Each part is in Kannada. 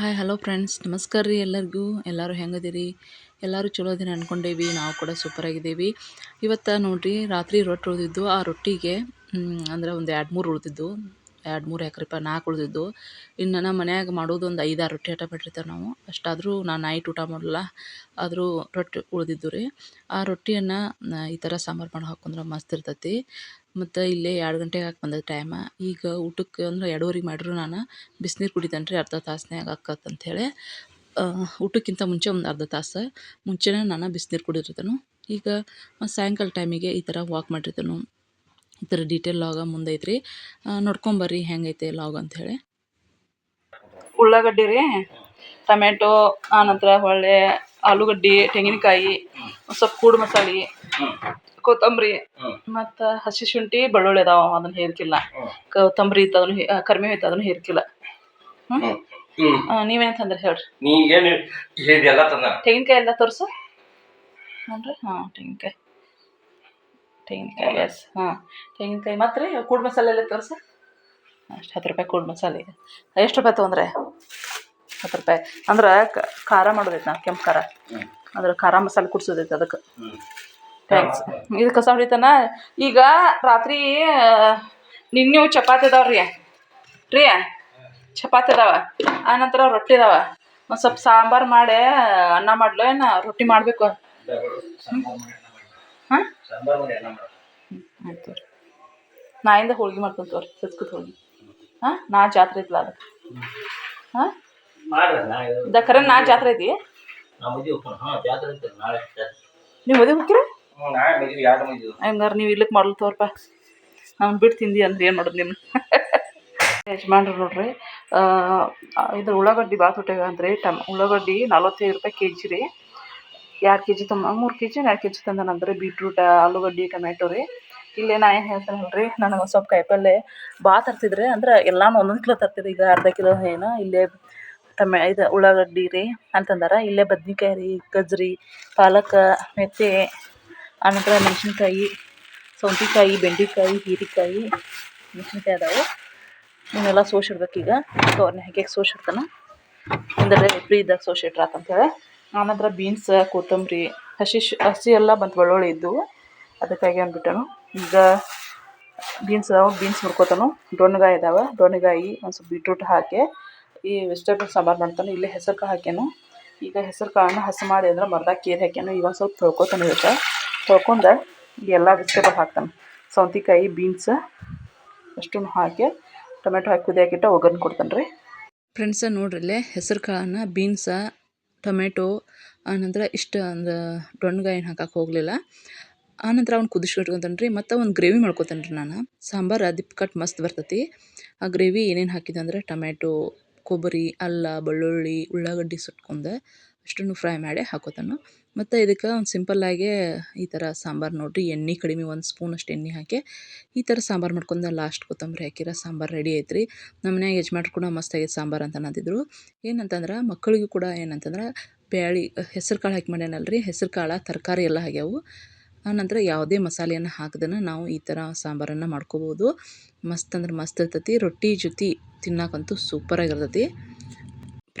ಹಾಯ್ ಹಲೋ ಫ್ರೆಂಡ್ಸ್ ನಮಸ್ಕಾರ ರೀ ಎಲ್ಲರಿಗೂ. ಎಲ್ಲರೂ ಹೆಂಗದಿರಿ? ಎಲ್ಲರೂ ಚಲೋ ಅದಿನ ಅಂದ್ಕೊಂಡೇವಿ ನಾವು ಕೂಡ ಸೂಪರ್ ಆಗಿದ್ದೀವಿ. ಇವತ್ತು ನೋಡಿರಿ, ರಾತ್ರಿ ರೊಟ್ಟಿ ಉಳಿದಿದ್ದು. ಆ ರೊಟ್ಟಿಗೆ ಅಂದ್ರೆ ಒಂದು ಎರಡು ಮೂರು ಉಳಿದಿದ್ದು. ಎರಡು ಮೂರು ಯಾಕ್ರಿಪ್ಪ ನಾಲ್ಕು ಉಳಿದಿದ್ದು. ಇನ್ನು ನಮ್ಮ ಮನ್ಯಾಗ ಮಾಡೋದು ಒಂದು ಐದಾರು ರೊಟ್ಟಿ ಆಟ ಬಿಟ್ಟಿರ್ತಾರೆ ನಾವು. ಅಷ್ಟಾದರೂ ನಾನು ನೈಟ್ ಊಟ ಮಾಡಲ್ಲ ಆದರೂ ರೊಟ್ಟಿ ಉಳಿದಿದ್ದು ರೀ. ಆ ರೊಟ್ಟಿಯನ್ನು ಈ ಥರ ಸಾಂಬಾರು ಮಾಡಿ ಹಾಕೊಂಡ್ರೆ ಮಸ್ತ್ ಇರ್ತೈತಿ. ಮತ್ತು ಇಲ್ಲೇ ಎರಡು ಗಂಟೆಗೆ ಹಾಕಿ ಬಂದದ ಟೈಮ ಈಗ ಊಟಕ್ಕೆ ಅಂದ್ರೆ ಎರಡೂವರೆಗೆ ಮಾಡಿದ್ರು ನಾನು. ಬಿಸ್ನೀರು ಕುಡಿತೇನೆ ರೀ ಅರ್ಧ ತಾಸ್ನ್ಯಾಗ ಆಕತ್ ಅಂಥೇಳಿ ಊಟಕ್ಕಿಂತ ಮುಂಚೆ ಒಂದು ಅರ್ಧ ತಾಸು. ಮುಂಚೆನೇ ನಾನು ಬಿಸ್ನೀರು ಕುಡಿದಿರ್ತೇನೆ. ಈಗ ಸಾಯಂಕಾಲ ಟೈಮಿಗೆ ಈ ಥರ ವಾಕ್ ಮಾಡಿರ್ತೇನೆ. ಈ ಥರ ಡೀಟೇಲ್ ಲಾಗ ರೀ ನೋಡ್ಕೊಂಬರ್ರಿ ಹೆಂಗೈತೆ ಲಾಗ್ ಅಂಥೇಳಿ ಉಳ್ಳಾಗಡ್ಡಿ ರೀ ಟೊಮೆಟೊ ಆನಂತರ ಹೊಳ್ಳೆ ಆಲೂಗಡ್ಡೆ, ತೆಂಗಿನಕಾಯಿ ಸ್ವಲ್ಪ ಕೂಡು ಮಸಾಲೆ ಕೊತ್ತಂಬರಿ ಮತ್ತು ಹಸಿ ಶುಂಠಿ ಬೆಳ್ಳುಳ್ಳಿ ಅದಾವ ಅದನ್ನ ಹೇರ್ಕಿಲ್ಲ. ಕೊತ್ತಂಬರಿ ಇತ್ತು ಅದನ್ನು ಕರಿಬೇವು ಇತ್ತು ಅದನ್ನು ಹೇರ್ಕಿಲ್ಲ. ಹ್ಞೂ ನೀವೇನು ತಂದ್ರಿ ಹೇಳ್ರಿ. ನೀ ಏನು ಹೇಳಿದೆಲ್ಲ ತಂದ ತೆಂಗಿನಕಾಯಿ ಎಲ್ಲ ತೋರಿಸು. ನೋಡ್ರಿ ಹಾಂ ತೆಂಗಿನಕಾಯಿ. ತೆಂಗಿನಕಾಯಿ ಎಸ್ ಹಾಂ ತೆಂಗಿನಕಾಯಿ ಮತ್ತು ರೀ ಕೂಡ್ ಮಸಾಲೆ ಎಲ್ಲ ತೋರಿಸು. ಅಷ್ಟು ಹತ್ತು ರೂಪಾಯಿ ಕೂಡ್ ಮಸಾಲೆ ಎಷ್ಟು ರೂಪಾಯಿ ತೊಗೊಂಡ್ರೆ? ಹತ್ತು ರೂಪಾಯಿ. ಅಂದ್ರೆ ಖಾರ ಮಾಡೋದೈತೆ ನಾ ಕೆಂಪು ಖಾರ. ಅಂದ್ರೆ ಖಾರ ಮಸಾಲೆ ಕುಡ್ಸೋದೈತೆ ಅದಕ್ಕೆ ಥ್ಯಾಂಕ್ಸ್ ಇದು ಕಸ ಹೊಡಿತಾನ? ಈಗ ರಾತ್ರಿ ನಿನ್ನೆ ಚಪಾತಿ ಅದಾವ ರೀ. ರೀ ಚಪಾತಿ ಅದಾವ. ಆನಂತರ ರೊಟ್ಟಿ ಅದಾವ. ಒಂದು ಸ್ವಲ್ಪ ಸಾಂಬಾರು ಮಾಡಿ ಅನ್ನ ಮಾಡ್ಲೋ ಏನು? ರೊಟ್ಟಿ ಮಾಡಬೇಕು. ಹಾಂ? ಆಯ್ತು ನಾಯಿಂದ ಹೋಳ್ಗೆ ಮಾಡ್ಕೊಂತ ತೋರಿ. ಹೋಳ್ಗೆ. ಹಾಂ? ನಾ ಜಾತ್ರೆ ಐತಲ್ಲ ಅದಕ್ಕೆ. ಹಾಂ? ಮಾಡ್ರಿ ನಾ ದ ಖರೆ ನಾ ಜಾತ್ರೆ ಐತಿ ನೀವು ಮದುವೆ ಹೋಗ್ತೀರಾ? ಹಂಗಾರೆ ನೀವು ಇಲ್ಲಕ್ಕೆ ಮಾಡಲ್ ತೋರಪ್ಪ ಅವ್ನು ಬಿಟ್ಟು ತಿಂದಿ ಅಂದ್ರೆ ಏನು ಮಾಡೋದು ನಿಮ್ಮ ಯಜಮಾನ್ರು ನೋಡ್ರಿ ಇದು ಉಳ್ಳಾಗಡ್ಡಿ ಭಾಳ ತುಟ್ಟಾಗ ಅಂದ್ರೆ ಟಮ್, ಉಳ್ಳಾಗಡ್ಡಿ ನಲ್ವತ್ತೈದು ರೂಪಾಯಿ ಕೆ ಜಿ ರೀ. ಎರಡು ಕೆ ಜಿ ತಮ್ಮ ಮೂರು ಕೆ ಜಿ ಎರಡು ಕೆ ಜಿ ತಂದನಂದ್ರೆ ಬೀಟ್ರೂಟ ಆಲೂಗಡ್ಡಿ ಟೊಮೆಟೊ ರೀ. ಇಲ್ಲೇ ನಾ ಏನು ಹೇಳ್ತೇನೆ ರೀ ನನಗೆ ಒಂದು ಸ್ವಲ್ಪ ಕಾಯಿಪಲ್ಲೆ ಭಾಳ ತರ್ತಿದ್ರೆ, ಅಂದ್ರೆ ಎಲ್ಲಾನು ಒಂದೊಂದು ಕಿಲೋ ತರ್ತಿದ್ರಿ, ಈಗ ಅರ್ಧ ಕಿಲೋ ಏನು ಇಲ್ಲೇ ಟಮೆ, ಇದು ಉಳ್ಳಾಗಡ್ಡಿ ರೀ ಅಂತಂದಾರ. ಇಲ್ಲೇ ಬದ್ನಿಕಾಯಿ ರೀ ಗಜ್ರಿ ಪಾಲಕ್ ಮೆಂತ್ಯ ಆನಂತರ ಮೆಣಸಿನ್ಕಾಯಿ ಸೌತೆಕಾಯಿ ಬೆಂಡೆಕಾಯಿ, ಹೀರೆಕಾಯಿ, ಮೆಣಸಿನ್ಕಾಯಿ ಅದಾವೆ. ಇವನ್ನೆಲ್ಲ ಸೋಸಿಡ್ಬೇಕೀಗ ಅವ್ರನ್ನ ಹೆಕ್ಕೆ ಸೋಸಿಡ್ತಾನೆ ಅಂದರೆ ಫ್ರೀ ಇದ್ದಾಗ ಸೋಸಿಟ್ರಾತ ಅಂತೇಳಿ. ಆನಂತರ ಬೀನ್ಸ್, ಕೊತ್ತಂಬರಿ, ಹಸಿ ಹಸಿ ಎಲ್ಲ ಬಂತು ಬೆಳ್ಳುಳ್ಳಿ ಇದ್ದವು ಅದಕ್ಕಾಗಿ ಅಂದ್ಬಿಟ್ಟನು. ಈಗ ಬೀನ್ಸ್ ಅದಾವೆ, ಬೀನ್ಸ್ ಹುರ್ಕೋತಾನು. ಡೊಣ್ಣಗಾಯಿ ಇದಾವೆ ಡೊಣ್ಣಗಾಯಿ ಒಂದು ಸ್ವಲ್ಪ ಬೀಟ್ರೂಟ್ ಹಾಕಿ, ಈ ವೆಜಿಟೇಬಲ್ ಸಾಂಬಾರು ಮಾಡ್ತಾನೆ. ಇಲ್ಲೇ ಹೆಸರು ಕಾಳು ಹಾಕ್ಯಾನು. ಈಗ ಹೆಸರು ಕಾಳನ್ನ ಹಸಿ ಮಾಡಿ ಅಂದ್ರೆ ಮರ್ದಾಗ ಕೇರಿ ಹಾಕ್ಯಾನು. ಈಗ ಒಂದು ಸ್ವಲ್ಪ ತೊಳ್ಕೊತಾನೆ ಇವತ್ತು. ತೊಳ್ಕೊಂಡು ಎಲ್ಲ ವೆಜಿಟೇಬಲ್ ಹಾಕ್ತಾನೆ. ಸೌತೆಕಾಯಿ ಬೀನ್ಸ್ ಅಷ್ಟನ್ನು ಹಾಕಿ ಟೊಮೆಟೊ ಹಾಕಿ ಕುದಿಯಾಕಿಟ್ಟು ಒಗ್ಗರಣೆ ಕೊಡ್ತಾನೆ ರೀ. ಫ್ರೆಂಡ್ಸ ನೋಡ್ರಲ್ಲೇ ಹೆಸರು ಕಾಳನ್ನ ಬೀನ್ಸ ಟೊಮೆಟೊ ಆನಂತರ ಇಷ್ಟು ಅಂದ್ರೆ ಡೊಣ್ಗಾಯಿ ಏನು ಹಾಕಕ್ಕೆ ಹೋಗಲಿಲ್ಲ ಆನಂತರ ಅವ್ನು ಕುದಿಸ್ಕೊಟ್ಕೊತಾನೆ ರೀ. ಮತ್ತು ಒಂದು ಗ್ರೇವಿ ಮಾಡ್ಕೊತಾನೆ ರೀ ನಾನು. ಸಾಂಬಾರು ದಿಪ್ ಕಟ್ ಮಸ್ತ್ ಬರ್ತೈತಿ. ಆ ಗ್ರೇವಿ ಏನೇನು ಹಾಕಿದೆ ಅಂದ್ರೆ ಟೊಮೆಟೊ ಕೊಬ್ಬರಿ, ಅಲ್ಲ, ಬೆಳ್ಳುಳ್ಳಿ, ಉಳ್ಳಾಗಡ್ಡಿ ಸುಟ್ಕೊಂಡು ಅಷ್ಟನ್ನು ಫ್ರೈ ಮಾಡಿ ಹಾಕೋತಾನು. ಮತ್ತು ಇದಕ್ಕೆ ಒಂದು ಸಿಂಪಲ್ಲಾಗೆ ಈ ಥರ ಸಾಂಬಾರು ನೋಡಿರಿ, ಎಣ್ಣೆ ಕಡಿಮೆ ಒಂದು ಸ್ಪೂನ್ ಅಷ್ಟು ಎಣ್ಣೆ ಹಾಕಿ, ಈ ಥರ ಸಾಂಬಾರು ಮಾಡ್ಕೊಂಡು ಲಾಸ್ಟ್ ಕೊತ್ತಂಬರಿ ಹಾಕಿರ ಸಾಂಬಾರು ರೆಡಿ ಐತ್ರಿ. ನಮ್ಮ ಮನ್ಯಾಗ ಯಜಮಾನ್ರು ಕೂಡ ಮಸ್ತಾಗಿ ಸಾಂಬಾರು ಅಂತ ಅಂದಿದ್ರು. ಏನಂತಂದ್ರೆ, ಮಕ್ಕಳಿಗೂ ಕೂಡ ಏನಂತಂದ್ರೆ, ಬ್ಯಾಳಿ, ಹೆಸರು ಕಾಳು ಹಾಕಿ ಮಾಡ್ಯಾನಲ್ರಿ, ಹೆಸರು ಕಾಳು, ತರಕಾರಿ ಎಲ್ಲ ಆಗ್ಯಾವು. ಆನಂತರ ಯಾವುದೇ ಮಸಾಲೆಯನ್ನು ಹಾಕ್ದನ ನಾವು ಈ ಥರ ಸಾಂಬಾರನ್ನು ಮಾಡ್ಕೋಬೋದು. ಮಸ್ತ್ ಅಂದ್ರೆ ಮಸ್ತ್ ಇರ್ತೈತಿ, ರೊಟ್ಟಿ ಜೊತೆ ತಿನ್ನಕ್ಕಂತೂ ಸೂಪರಾಗಿರ್ತೈತಿ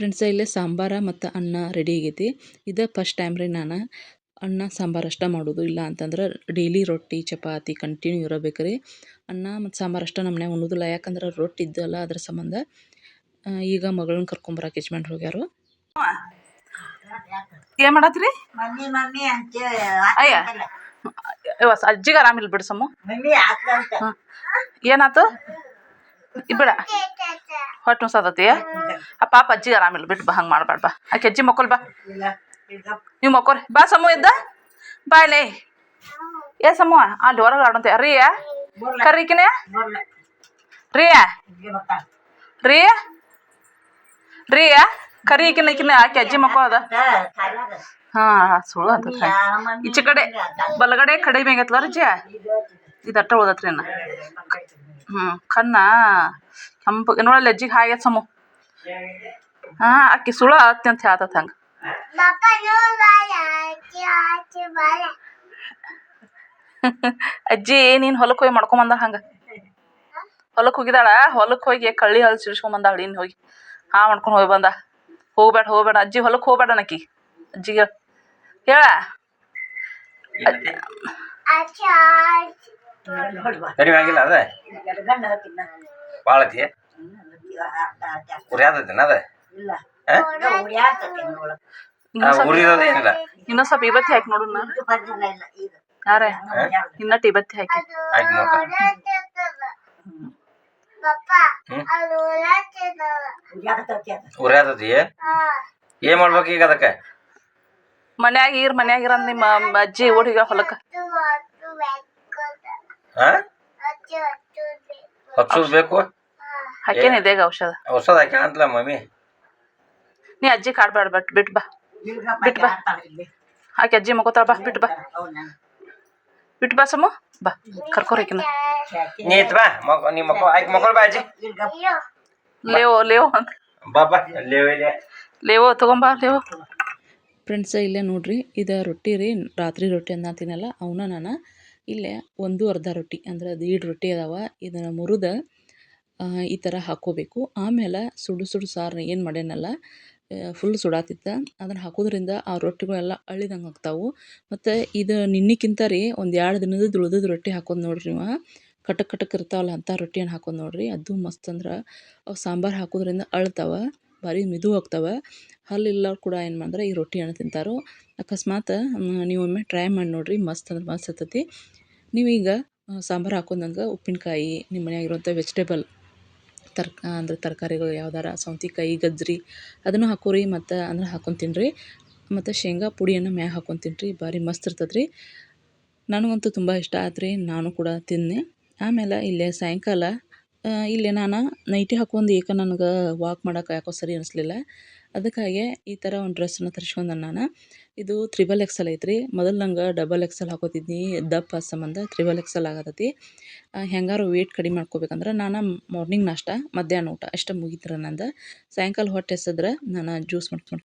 ಫ್ರೆಂಡ್ಸ ಇಲ್ಲೇ ಸಾಂಬಾರ ಮತ್ತು ಅನ್ನ ರೆಡಿ ಆಗೈತಿ. ಇದು ಫಸ್ಟ್ ಟೈಮ್ ರೀ ನಾನು ಅನ್ನ ಸಾಂಬಾರು ಅಷ್ಟೇ ಮಾಡೋದು. ಇಲ್ಲ ಅಂತಂದ್ರೆ ಡೈಲಿ ರೊಟ್ಟಿ ಚಪಾತಿ ಕಂಟಿನ್ಯೂ ಇರಬೇಕು ರೀ. ಅನ್ನ ಮತ್ತು ಸಾಂಬಾರು ಅಷ್ಟೇ ನಮ್ಮ ಮನ್ಯಾಗ ಉಣ್ಣೋದಿಲ್ಲ ಯಾಕಂದ್ರೆ ರೊಟ್ಟಿ ಇದ್ದಲ್ಲ ಅದ್ರ ಸಂಬಂಧ ಈಗ ಮಗಳನ್ನ ಕರ್ಕೊಂಬರಕ್ಕೆ ಯಜಮಾನ್ ಹೋಗ್ಯಾರು. ಏನು ಮಾಡತ್ರಿ? ಮಮ್ಮಿ ಮಮ್ಮಿ ಅಂತ ಅಯ್ಯ. ಅಜ್ಜಿಗೆ ಆರಾಮಿಲ್ಲ ಬಿಡ್ಸಮ್ಮ ಏನಾಯ್ತು ಏನಾತು? ಬಿಡ. ಹೊಟ್ಟೆ ನುಸಾದತಿ ಆ ಪಾಪ ಅಜ್ಜಿಗೆ ಆರಾಮಿಲ್ಲ ಬಿಟ್ಟು ಬಾ ಹಂಗೆ ಮಾಡಬೇಡ ಬಾ. ಆಕೆ ಅಜ್ಜಿ ಮಕ್ಕೋಲ್ ಬಾ. ನೀವು ಮಕ್ಕೋರಿ. ಬಾ ಸಮು ಇದ್ದ? ಬಾಯ್ಲೆ ಏ ಸಮು ಅಲ್ಲಿ ಹೊರಗೆ ಆಡಂತೆ. ರೀ ಕರೀಕಿನೇ ರೀ ರೀ ರೀ ಕರಿ ಕರೀಕಿನ ಈಕಿನ ಆಕೆ ಅಜ್ಜಿ ಮಕ್ಕಳು ಅದ. ಹಾ ಸುಳ್ಳು ಅಂತ ಈಚೆ ಕಡೆ ಬಲಗಡೆ ಕಡಿಮೆ ಆಗೈತಲ್ಲ ರಜ್ಜಿ ಇದು ಅಟ್ಟ ಉಳ್ದತ್ರಿ ಅನ್ನ ಹ್ಞೂ ಕಣ್ಣ, ಕೆಂಪು ನೋಡಲ್ಲ ಅಜ್ಜಿಗೆ ಹಾಗೈತೆ ಸಮು ಹಾಂ ಅಕ್ಕಿ ಸುಳ್ಳು ಆತಿ ಅಂತ ಹೇಳ್ತತ್ ಹಂಗೆ. ಅಜ್ಜಿ, ನೀನು ಹೊಲಕ್ಕೆ ಹೋಗಿ ಮಾಡ್ಕೊಂಬಂದ ಹಂಗೆ. ಹೊಲಕ್ಕೆ ಹೋಗಿದಾಳ ಹೊಲಕ್ಕೆ ಹೋಗಿ ಕಳ್ಳಿ ಹಲ್ ಸಿಡ್ಸ್ಕೊಂಬಂದಾಳ ಇನ್ನು ಹೋಗಿ. ಹಾಂ, ಮಾಡ್ಕೊಂಡು ಹೋಗಿ ಬಂದ ಹೋಗ್ಬೇಡ ಹೋಗ್ಬೇಡ, ಅಜ್ಜಿ ಹೊಲಕ್ಕೆ ಹೋಗ್ಬೇಡ ನಕ್ಕಿ ಅಜ್ಜಿಗೆ ಹೇಳ. ಕಡಿಮೆ ಆಗಿಲ್ಲ ಅದ? ಭಾಳ ಐತಿ ಜಾಸ್ತಿ ಅದ ಉರಿಯೋದ ಏನಿಲ್ಲ. ಇನ್ನೂ ಸ್ವಲ್ಪ ಇವತ್ತಿ ಹಾಕಿ ನೋಡು ಯಾರ ಇನ್ನ ಟಿಬತ್ತಿ ಹಾಕಿ. ಆಯ್ತು ನೋಡ. ಉರಿಯಾದತಿ ಏನ್ ಮಾಡ್ಬೇಕು ಈಗ ಅದಕ್ಕೆ? ಮನ್ಯಾಗ ಇರ್ ಮನ್ಯಾಗ ಇರ ನಿಮ್ಮ ಅಜ್ಜಿ ಓಡಿಗ ಹೊಲಕ್ಕೆ. ಹಚ್ಚೋದ್ ಬೇಕು? ಹಾಕೇನಿ ಇದೇಗ ಔಷಧ. ಔಷಧ ಹಾಕ್ಯಾಳ ಅಂತಲ್ಲ ಮಮ್ಮಿ ನೀ ಅಜ್ಜಿ ಕಾಡ್ಬೇಡ ಬಟ್ ಬಿಟ್ ಬಾ. ಬಿಟ್ ಬಾ. ಆಕೆ ಅಜ್ಜಿ ಮಕ್ಕೋತಾಳ ಬಾ ಬಿಟ್ ಬಾ. ಬಿಟ್ ಬಾ ಸಮು. ಬಾ ಕರ್ಕೋರಿಕಿನ ನೀತ್ ನೀ ಇತ್ ಬಾ ಮಗ ನೀ ಮಕ್ಕಳು ಆಯ್ಕೆ ಮಕ್ಕಳು ಬಾ ಅಜ್ಜಿ. ಲೇವೋ ಲೇವೋ ಅಂತ. ಬಾ ಬಾ ಲೇವ್ ತಗೊಂಬಾ ಲೇವೋ. ಫ್ರೆಂಡ್ಸ್ ಇಲ್ಲೇ ನೋಡ್ರಿ ಇದು ರೊಟ್ಟಿ ರೀ ರಾತ್ರಿ ರೊಟ್ಟಿ ಅನ್ನತ್ತೀನಲ್ಲ ಅವನ್ನ ನಾನು ಇಲ್ಲೇ ಒಂದು ಅರ್ಧ ರೊಟ್ಟಿ ಅಂದ್ರೆ ಅದು ಈಡ್ ರೊಟ್ಟಿ ಅದಾವ, ಇದನ್ನು ಮುರಿದ ಈ ಥರ ಹಾಕ್ಕೋಬೇಕು ಆಮೇಲೆ ಸುಡು ಸುಡು ಸಾರು ಏನು ಮಾಡ್ಯಾನಲ್ಲ ಫುಲ್ ಸುಡಾತಿತ್ತ. ಅದನ್ನು ಹಾಕೋದ್ರಿಂದ ಆ ರೊಟ್ಟಿಗಳೆಲ್ಲ ಅಳಿದಂಗೆ ಆಗ್ತಾವೆ. ಮತ್ತು ಇದು ನಿನ್ನಿಕ್ಕಿಂತ ರೀ ಒಂದು ಎರಡು ದಿನದ ಉಳ್ದದ ರೊಟ್ಟಿ ಹಾಕೋದು ನೋಡ್ರಿ ನೀವು. ಕಟಕ್ ಕಟಕ್ ಇರ್ತಾವಲ್ಲ ಅಂಥ ರೊಟ್ಟಿಯನ್ನು ಹಾಕೋದು ನೋಡ್ರಿ. ಅದು ಮಸ್ತ್ ಅಂದ್ರೆ ಅವು ಸಾಂಬಾರು ಹಾಕೋದ್ರಿಂದ ಅಳ್ತಾವೆ, ಭಾರಿ ಮಿದು ಆಗ್ತಾವೆ. ಹಲ್ಲಿಲ್ಲವ್ರು ಕೂಡ ಏನು ಮಾಡಿದ್ರೆ ಈ ರೊಟ್ಟಿಯನ್ನು ತಿಂತಾರೋ. ಅಕಸ್ಮಾತ್ ನೀವೊಮ್ಮೆ ಟ್ರೈ ಮಾಡಿ ನೋಡಿರಿ, ಮಸ್ತ್ ಅಂದ್ರೆ ಮಸ್ತ್ ಇರ್ತೈತಿ. ನೀವೀಗ ಸಾಂಬಾರು ಹಾಕೊಂಡಂಗೆ ಉಪ್ಪಿನಕಾಯಿ ನಿಮ್ಮ ಮನೆಯಾಗಿರುವಂಥ ವೆಜಿಟೇಬಲ್ ತರ್ಕ, ಅಂದ್ರೆ ತರಕಾರಿಗಳು ಯಾವ್ದಾರ, ಸೌತೆಕಾಯಿ ಗಜ್ಜರಿ ಅದನ್ನು ಹಾಕೋರಿ, ಮತ್ತು ಅಂದ್ರೆ ಹಾಕೊಂಡು ತಿನ್ನಿರಿ ಮತ್ತು ಶೇಂಗಾ ಪುಡಿಯನ್ನು ಮ್ಯಾಗ ಹಾಕೊಂಡು ತಿನ್ನಿರಿ ಭಾರಿ ಮಸ್ತ್ ಇರ್ತದೆ ರೀ ನನಗಂತೂ ತುಂಬ ಇಷ್ಟ ಆಯ್ತು ನಾನು ಕೂಡ ತಿನ್ನೆ. ಆಮೇಲೆ ಇಲ್ಲೇ ಸಾಯಂಕಾಲ ಇಲ್ಲೇ ನಾನು ನೈಟಿ ಹಾಕೊಂಡು ಏಕ ನನಗೆ ವಾಕ್ ಮಾಡೋಕೆ ಯಾಕೋ ಸರಿ ಅನಿಸ್ಲಿಲ್ಲ. ಅದಕ್ಕಾಗಿ ಈ ಥರ ಒಂದು ಡ್ರೆಸ್ಸನ್ನ ತರಿಸ್ಕೊಂಡೆ ನಾನು. ಇದು ತ್ರಿಬಲ್ ಎಕ್ಸೆಲ್ ಐತ್ರಿ. ಮೊದಲು ನಂಗೆ ಡಬಲ್ ಎಕ್ಸೆಲ್ ಹಾಕೋತಿದ್ನಿ. ದಪ್ಪ ಸಂಬಂಧ ತ್ರಿಬಲ್ ಎಕ್ಸೆಲ್ ಆಗತೈತಿ. ಹೆಂಗಾರು ವೇಟ್ ಕಡಿಮೆ ಮಾಡ್ಕೋಬೇಕಂದ್ರೆ ನಾನು ಮಾರ್ನಿಂಗ್ ನಾಷ್ಟ, ಮಧ್ಯಾಹ್ನ ಊಟ, ಅಷ್ಟೇ ಮುಗಿತ್ರ ನಂದು. ಸಾಯಂಕಾಲ ಹೊಟ್ಟೆ ಎಸದ್ರೆ ನಾನು ಜ್ಯೂಸ್ ಮಾಡ್ಕೊಂಡು